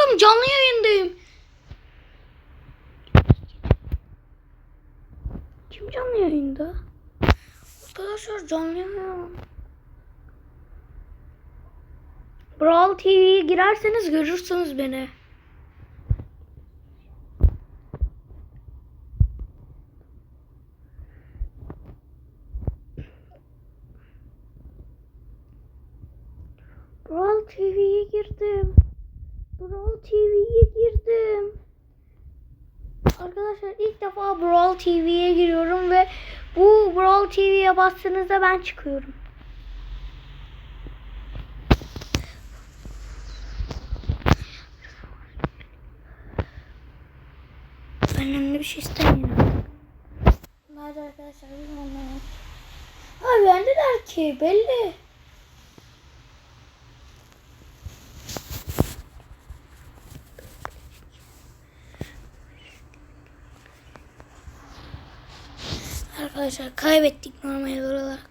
durdum canlı yayındayım. Kim canlı yayında? Arkadaşlar canlı yayın. Brawl TV'ye girerseniz görürsünüz beni. Brawl TV'ye girdim. Brawl TV'ye girdim. Arkadaşlar ilk defa Brawl TV'ye giriyorum ve bu Brawl TV'ye bastığınızda ben çıkıyorum. Önemli bir şey istemiyorum. Nerede arkadaşlar bilmiyorum. Ha bendeler ki belli. Arkadaşlar kaybettik normal olarak.